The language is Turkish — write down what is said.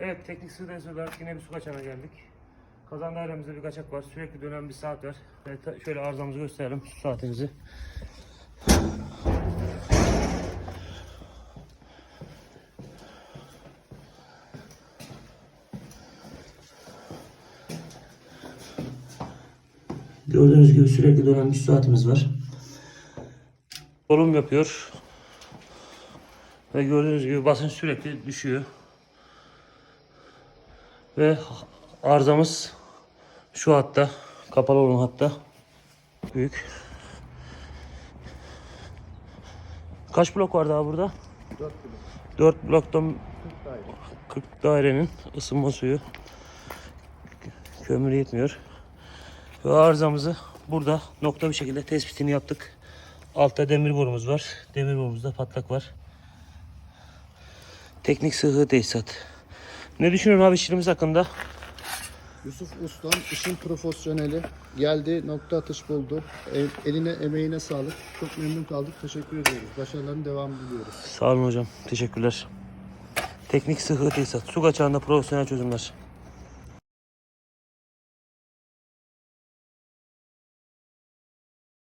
Evet teknik sığdayız olarak yine bir su kaçağına geldik. Kazan dairemizde bir kaçak var. Sürekli dönen bir saat var. Ve ta- şöyle arızamızı gösterelim su saatimizi. Gördüğünüz gibi sürekli dönen bir saatimiz var. Dolum yapıyor. Ve gördüğünüz gibi basınç sürekli düşüyor. Ve arızamız şu hatta. Kapalı olan hatta. Büyük. Kaç blok var daha burada? 4 kilo. 4 bloktan 40 daire. 40 dairenin ısınma suyu. Kömür yetmiyor. Ve arızamızı burada nokta bir şekilde tespitini yaptık. Altta demir borumuz var. Demir borumuzda patlak var. Teknik sıhhi tesisat. Ne düşünüyorsun abi işimiz hakkında? Yusuf Ustam işin profesyoneli. Geldi nokta atış buldu. El- eline emeğine sağlık. Çok memnun kaldık. Teşekkür ediyoruz. Başarıların devamı diliyoruz. Sağ olun hocam. Teşekkürler. Teknik sıhhi tesisat. Su kaçağında profesyonel çözümler.